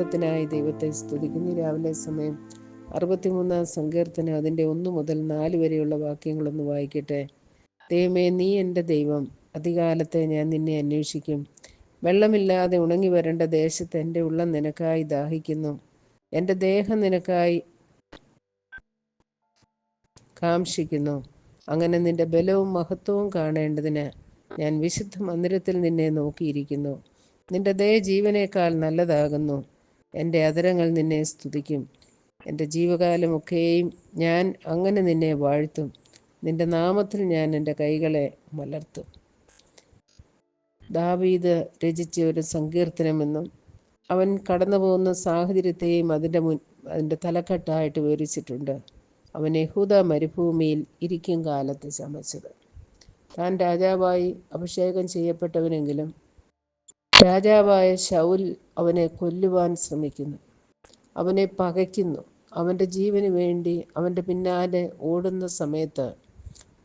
പ്രസാദത്തിനായി ദൈവത്തെ സ്തുതിക്കുന്നു. രാവിലെ സമയം അറുപത്തിമൂന്നാം സങ്കീർത്തനം അതിന്റെ ഒന്ന് മുതൽ നാല് വരെയുള്ള വാക്യങ്ങളൊന്ന് വായിക്കട്ടെ. ദൈവമേ നീ എന്റെ ദൈവം അധികാലത്തെ ഞാൻ നിന്നെ അന്വേഷിക്കും. വെള്ളമില്ലാതെ ഉണങ്ങി വരേണ്ട ദേശത്ത് എന്റെ ഉള്ളം നിനക്കായി ദാഹിക്കുന്നു. എന്റെ ദേഹം നിനക്കായി കാംക്ഷിക്കുന്നു. അങ്ങനെ നിന്റെ ബലവും മഹത്വവും കാണേണ്ടതിന് ഞാൻ വിശുദ്ധ മന്ദിരത്തിൽ നിന്നെ നോക്കിയിരിക്കുന്നു. നിന്റെ ദയ ജീവനേക്കാൾ നല്ലതാകുന്നു. എന്റെ അതരങ്ങൾ നിന്നെ സ്തുതിക്കും. എന്റെ ജീവകാലമൊക്കെയും ഞാൻ അങ്ങനെ നിന്നെ വാഴ്ത്തും. നിന്റെ നാമത്തിൽ ഞാൻ എന്റെ കൈകളെ മലർത്തും. ദാവീദ് രചിച്ച ഒരു സങ്കീർത്തനമെന്നും അവൻ കടന്നു പോകുന്ന സാഹചര്യത്തെയും അതിന്റെ മുൻ അതിന്റെ തലക്കെട്ടായിട്ട് വിവരിച്ചിട്ടുണ്ട്. അവൻ യഹൂദ മരുഭൂമിയിൽ ഇരിക്കും കാലത്ത് ചമച്ചത് താൻ രാജാവായി അഭിഷേകം ചെയ്യപ്പെട്ടവനെങ്കിലും രാജാവായ ശൗൽ അവനെ കൊല്ലുവാൻ ശ്രമിക്കുന്നു. അവനെ പകയ്ക്കുന്നു. അവന്റെ ജീവന് വേണ്ടി അവന്റെ പിന്നാലെ ഓടുന്ന സമയത്ത്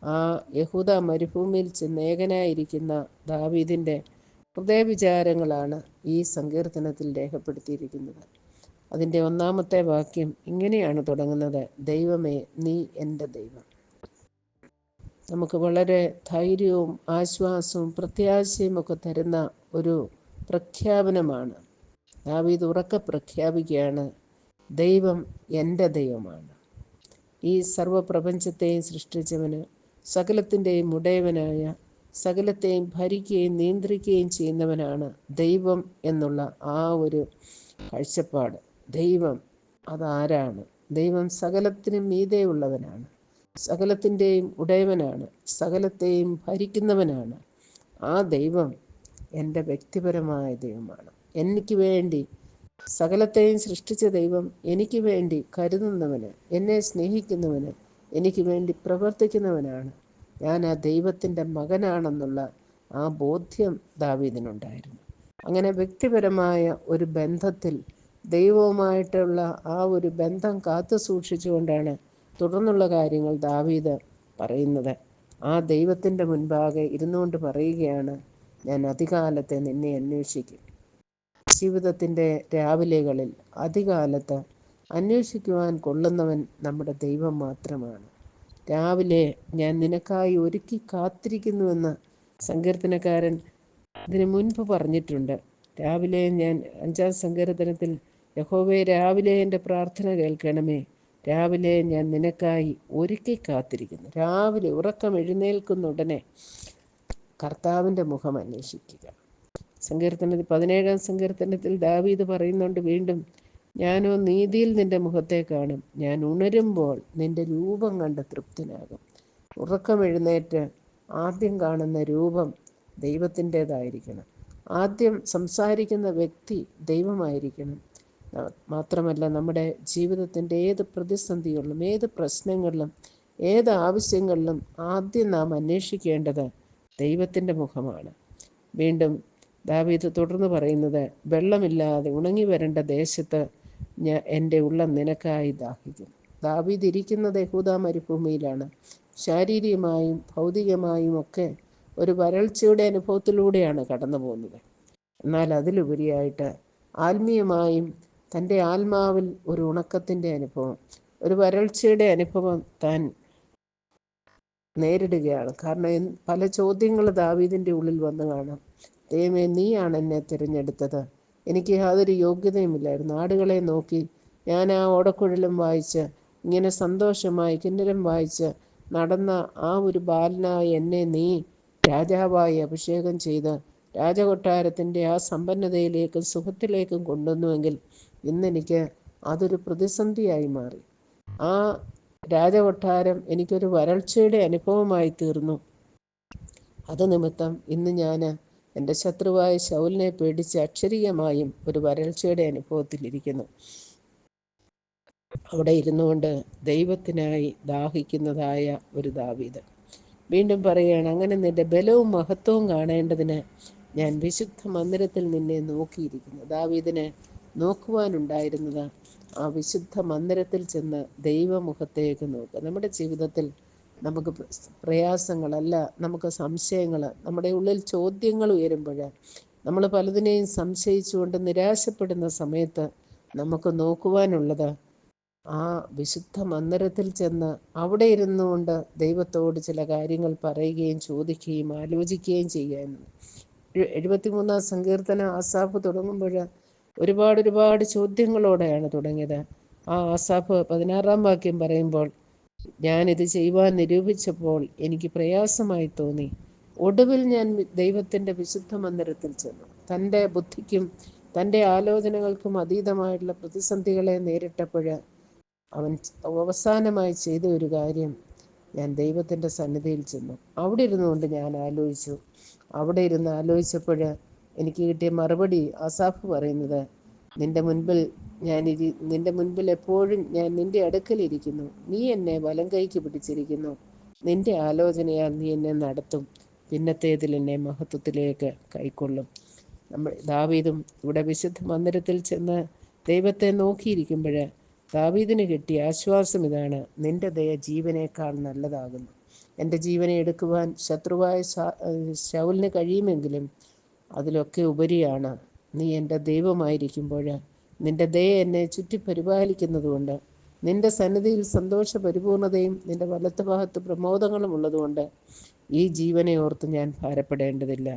ആ യഹൂദ മരുഭൂമിയിൽ ചെന്ന് ഏകനായിരിക്കുന്ന ദാവീദിന്റെ ഹൃദയവിചാരങ്ങളാണ് ഈ സങ്കീർത്തനത്തിൽ രേഖപ്പെടുത്തിയിരിക്കുന്നത്. അതിന്റെ ഒന്നാമത്തെ വാക്യം ഇങ്ങനെയാണ് തുടങ്ങുന്നത്. ദൈവമേ നീ എന്റെ ദൈവം. നമുക്ക് വളരെ ധൈര്യവും ആശ്വാസവും പ്രത്യാശയും ഒക്കെ തരുന്ന ഒരു പ്രഖ്യാപനമാണ്. ദാവീദ് ഉറക്കെ പ്രഖ്യാപിക്കുകയാണ് ദൈവം എന്റെ ദൈവമാണ്. ഈ സർവപ്രപഞ്ചത്തെയും സൃഷ്ടിച്ചവന് സകലത്തിന്റെയും ഉടയവനായ സകലത്തെയും ഭരിക്കുകയും നിയന്ത്രിക്കുകയും ചെയ്യുന്നവനാണ് ദൈവം എന്നുള്ള ആ ഒരു കാഴ്ചപ്പാട്. ദൈവം അതാരാണ്? ദൈവം സകലത്തിനും മീതെയുള്ളവനാണ് സകലത്തിന്റെയും ഉടയവനാണ് സകലത്തെയും ഭരിക്കുന്നവനാണ്. ആ ദൈവം എന്റെ വ്യക്തിപരമായ ദൈവമാണ്. എനിക്ക് വേണ്ടി സകലത്തെയും സൃഷ്ടിച്ച ദൈവം എനിക്ക് വേണ്ടി കരുതുന്നവന് എന്നെ സ്നേഹിക്കുന്നവന് എനിക്ക് വേണ്ടി പ്രവർത്തിക്കുന്നവനാണ്. ഞാൻ ആ ദൈവത്തിന്റെ മകനാണെന്നുള്ള ആ ബോധ്യം ദാവീദിനുണ്ടായിരുന്നു. അങ്ങനെ വ്യക്തിപരമായ ഒരു ബന്ധത്തിൽ ദൈവവുമായിട്ടുള്ള ആ ഒരു ബന്ധം കാത്തു സൂക്ഷിച്ചുകൊണ്ടാണ് തുടർന്നുള്ള കാര്യങ്ങൾ ദാവീദ് പറയുന്നത്. ആ ദൈവത്തിന്റെ മുൻപാകെ ഇരുന്നുകൊണ്ട് പറയുകയാണ് ഞാൻ അധികാലത്തെ നിന്നെ അന്വേഷിക്കും. ജീവിതത്തിന്റെ രാവിലെകളിൽ അധികാലത്ത് അന്വേഷിക്കുവാൻ കൊള്ളുന്നവൻ നമ്മുടെ ദൈവം മാത്രമാണ്. രാവിലെ ഞാൻ നിനക്കായി ഒരുക്കി കാത്തിരിക്കുന്നുവെന്ന് സങ്കീർത്തനക്കാരൻ ഇതിനു മുൻപ് പറഞ്ഞിട്ടുണ്ട്. രാവിലെ ഞാൻ അഞ്ചാം സങ്കീർത്തനത്തിൽ യഹോവയെ രാവിലെ എന്റെ പ്രാർത്ഥന കേൾക്കണമേ. രാവിലെ ഞാൻ നിനക്കായി ഒരുക്കി കാത്തിരിക്കുന്നു. രാവിലെ ഉറക്കം എഴുന്നേൽക്കുന്ന ഉടനെ കർത്താവിന്റെ മുഖം അന്വേഷിക്കുക. സങ്കീർത്തനത്തിൽ പതിനേഴാം സങ്കീർത്തനത്തിൽ ദാവീത് പറയുന്നുണ്ട് വീണ്ടും ഞാനോ നീതിയിൽ നിന്റെ മുഖത്തെ കാണും. ഞാൻ ഉണരുമ്പോൾ നിന്റെ രൂപം കണ്ട് തൃപ്തനാകും. ഉറക്കം എഴുന്നേറ്റ് ആദ്യം കാണുന്ന രൂപം ദൈവത്തിന്റെതായിരിക്കണം. ആദ്യം സംസാരിക്കുന്ന വ്യക്തി ദൈവമായിരിക്കണം. മാത്രമല്ല നമ്മുടെ ജീവിതത്തിന്റെ ഏത് പ്രതിസന്ധികളിലും ഏത് പ്രശ്നങ്ങളിലും ഏത് ആവശ്യങ്ങളിലും ആദ്യം നാം അന്വേഷിക്കേണ്ടത് ദൈവത്തിന്റെ മുഖമാണ്. വീണ്ടും ദാവീദ് തുടർന്ന് പറയുന്നത് വെള്ളമില്ലാതെ ഉണങ്ങി വരേണ്ട ദേശത്ത് ഞാൻ എന്റെ ഉള്ളം നിനക്കായി ദാഹിക്കും. ദാവീദ് ഇരിക്കുന്നത് യഹൂദ മരുഭൂമിയിലാണ്. ശാരീരികമായും ഭൗതികമായും ഒക്കെ ഒരു വരൾച്ചയുടെ അനുഭവത്തിലൂടെയാണ് കടന്നു പോകുന്നത്. എന്നാൽ അതിലുപരിയായിട്ട് ആത്മീയമായും തന്റെ ആത്മാവിൽ ഒരു ഉണക്കത്തിന്റെ അനുഭവം ഒരു വരൾച്ചയുടെ അനുഭവം താൻ നേരിടുകയാണ്. കാരണം പല ചോദ്യങ്ങൾ ദാവീദിന്റെ ഉള്ളിൽ വന്ന് കാണാം. ദൈവമേ നീയാണ് എന്നെ തിരഞ്ഞെടുത്തത്. എനിക്ക് യാതൊരു യോഗ്യതയുമില്ലായിരുന്നു. ആടുകളെ നോക്കി ഞാൻ ആ ഓടക്കുഴലും വായിച്ച് ഇങ്ങനെ സന്തോഷമായി കിന്നരം വായിച്ച് നടന്ന ആ ഒരു ബാലനായി എന്നെ നീ രാജാവായി അഭിഷേകം ചെയ്ത് രാജകൊട്ടാരത്തിന്റെ ആ സമ്പന്നതയിലേക്കും സുഖത്തിലേക്കും കൊണ്ടുവന്നുവെങ്കിൽ ഇന്നെനിക്ക് അതൊരു പ്രതിസന്ധിയായി മാറി. ആ രാജകൊട്ടാരം എനിക്കൊരു വരൾച്ചയുടെ അനുഭവമായി തീർന്നു. അത് നിമിത്തം ഇന്ന് ഞാൻ എന്റെ ശത്രുവായ ശൗലിനെ പേടിച്ച് അക്ഷരീയമായും ഒരു വരൾച്ചയുടെ അനുഭവത്തിലിരിക്കുന്നു അവിടെ ഇരുന്നുകൊണ്ട് ദൈവത്തിനായി ദാഹിക്കുന്നതായ ഒരു ദാവീത് വീണ്ടും പറയുകയാണ് അങ്ങനെ നിന്റെ ബലവും മഹത്വവും കാണേണ്ടതിന് ഞാൻ വിശുദ്ധ മന്ദിരത്തിൽ നിന്നെ നോക്കിയിരിക്കുന്നു. ദാവീദിന് നോക്കുവാനുണ്ടായിരുന്നത് ആ വിശുദ്ധ മന്ദിരത്തിൽ ചെന്ന് ദൈവമുഖത്തേക്ക് നോക്കുക നമ്മുടെ ജീവിതത്തിൽ നമുക്ക് പ്രയാസങ്ങളല്ല നമുക്ക് സംശയങ്ങൾ നമ്മുടെ ഉള്ളിൽ ചോദ്യങ്ങൾ ഉയരുമ്പോൾ നമ്മൾ പലതിനെയും സംശയിച്ചുകൊണ്ട് നിരാശപ്പെടുന്ന സമയത്ത് നമുക്ക് നോക്കുവാനുള്ളത് ആ വിശുദ്ധ മന്ദിരത്തിൽ ചെന്ന് അവിടെ ഇരുന്നുകൊണ്ട് ദൈവത്തോട് ചില കാര്യങ്ങൾ പറയുകയും ചോദിക്കുകയും ആലോചിക്കുകയും ചെയ്യാൻ എഴുപത്തിമൂന്നാം സങ്കീർത്തന ആസാഫ് തുടങ്ങുമ്പോൾ ഒരുപാട് ഒരുപാട് ചോദ്യങ്ങളോടെയാണ് തുടങ്ങിയത്. ആ ആസാഫ് പതിനാറാം വാക്യം പറയുമ്പോൾ ഞാനിത് ചെയ്യുവാൻ നിരൂപിച്ചപ്പോൾ എനിക്ക് പ്രയാസമായി തോന്നി. ഒടുവിൽ ഞാൻ ദൈവത്തിന്റെ വിശുദ്ധ മന്ദിരത്തിൽ ചെന്നു. തന്റെ ബുദ്ധിക്കും തന്റെ ആലോചനകൾക്കും അതീതമായിട്ടുള്ള പ്രതിസന്ധികളെ നേരിട്ടപ്പോൾ അവൻ അവസാനമായി ചെയ്ത ഒരു കാര്യം ഞാൻ ദൈവത്തിന്റെ സന്നിധിയിൽ ചെന്നു. അവിടെ ഇരുന്നുകൊണ്ട് ഞാൻ ആലോചിച്ചു. അവിടെ ഇരുന്ന് ആലോചിച്ചപ്പോൾ എനിക്ക് കിട്ടിയ മറുപടി അസാഫ് പറയുന്നത് നിന്റെ മുൻപിൽ ഞാൻ ഇരി നിന്റെ മുൻപിൽ എപ്പോഴും ഞാൻ നിന്റെ അടുക്കലിരിക്കുന്നു നീ എന്നെ വലം കൈക്ക് പിടിച്ചിരിക്കുന്നു. നിന്റെ ആലോചനയാൽ നീ എന്നെ നടത്തും. പിന്നത്തേതിൽ എന്നെ മഹത്വത്തിലേക്ക് കൈക്കൊള്ളും. നമ്മൾ ദാവീദും ഇവിടെ വിശുദ്ധ മന്ദിരത്തിൽ ചെന്ന് ദൈവത്തെ നോക്കിയിരിക്കുമ്പോൾ ദാവീദിന് കിട്ടിയ ആശ്വാസം ഇതാണ് നിന്റെ ദയ ജീവനേക്കാൾ നല്ലതാകുന്നു. എന്റെ ജീവനെ എടുക്കുവാൻ ശത്രുവായ ശൗലിന് കഴിയുമെങ്കിലും അതിലൊക്കെ ഉപരിയാണ്. നീ എന്റെ ദൈവമായിരിക്കുമ്പോൾ നിന്റെ ദയ എന്നെ ചുറ്റി പരിപാലിക്കുന്നതുകൊണ്ട് നിന്റെ സന്നിധിയിൽ സന്തോഷ പരിപൂർണതയും നിന്റെ വലത്ത് ഭാഗത്ത് പ്രമോദങ്ങളും ഉള്ളതുകൊണ്ട് ഈ ജീവനെ ഓർത്ത് ഞാൻ ഭാരപ്പെടേണ്ടതില്ല.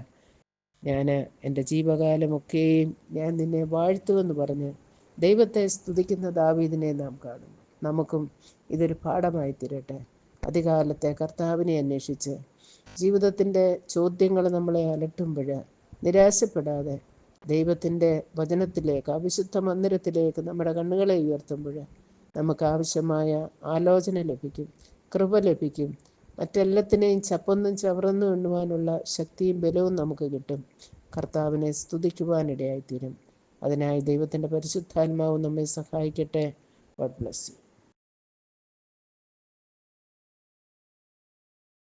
ഞാൻ എന്റെ ജീവകാലമൊക്കെയും ഞാൻ നിന്നെ വാഴ്ത്തുവെന്ന് പറഞ്ഞ് ദൈവത്തെ സ്തുതിക്കുന്ന ദാവീദിനെ നാം കാണുന്നു. നമുക്കും ഇതൊരു പാഠമായി തീരട്ടെ. അധികാലത്തെ കർത്താവിനെ അന്വേഷിച്ച് ജീവിതത്തിന്റെ ചോദ്യങ്ങൾ നമ്മളെ അലട്ടുമ്പോൾ നിരാശപ്പെടാതെ ദൈവത്തിന്റെ വചനത്തിലേക്ക് അവിശുദ്ധ മന്ദിരത്തിലേക്ക് നമ്മുടെ കണ്ണുകളെ ഉയർത്തുമ്പോൾ നമുക്ക് ആവശ്യമായ ആലോചന ലഭിക്കും കൃപ ലഭിക്കും. മറ്റെല്ലാത്തിനെയും ചപ്പൊന്നും ചവറൊന്നും എണ്ണുവാനുള്ള ശക്തിയും ബലവും നമുക്ക് കിട്ടും. കർത്താവിനെ സ്തുതിക്കുവാനിടയായിത്തീരും. അതിനായി ദൈവത്തിന്റെ പരിശുദ്ധാത്മാവ് നമ്മെ സഹായിക്കട്ടെ. God bless you